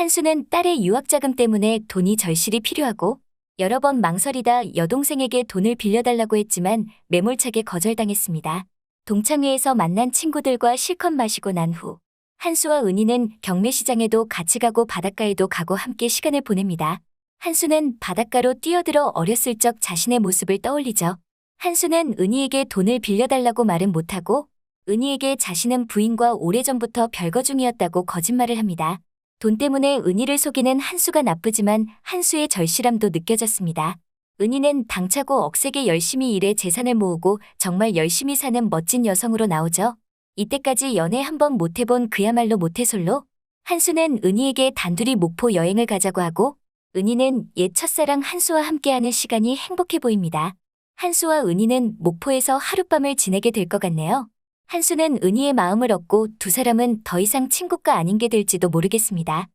한수는 딸의 유학자금 때문에 돈이 절실히 필요하고 여러 번 망설이다 여동생에게 돈을 빌려달라고 했지만 매몰차게 거절당했습니다. 동창회에서 만난 친구들과 실컷 마시고 난 후 한수와 은희는 경매시장에도 같이 가고 바닷가에도 가고 함께 시간을 보냅니다. 한수는 바닷가로 뛰어들어 어렸을 적 자신의 모습을 떠올리죠. 한수는 은희에게 돈을 빌려달라고 말은 못하고 은희에게 자신은 부인과 오래전부터 별거 중이었다고 거짓말을 합니다. 돈 때문에 은희를 속이는 한수가 나쁘지만 한수의 절실함도 느껴졌습니다. 은희는 당차고 억세게 열심히 일해 재산을 모으고 정말 열심히 사는 멋진 여성으로 나오죠. 이때까지 연애 한 번 못 해본 그야말로 모태솔로 한수는 은희에게 단둘이 목포 여행을 가자고 하고 은희는 옛 첫사랑 한수와 함께하는 시간이 행복해 보입니다. 한수와 은희는 목포에서 하룻밤을 지내게 될 것 같네요. 한수는 은희의 마음을 얻고 두 사람은 더 이상 친구가 아닌 게 될지도 모르겠습니다.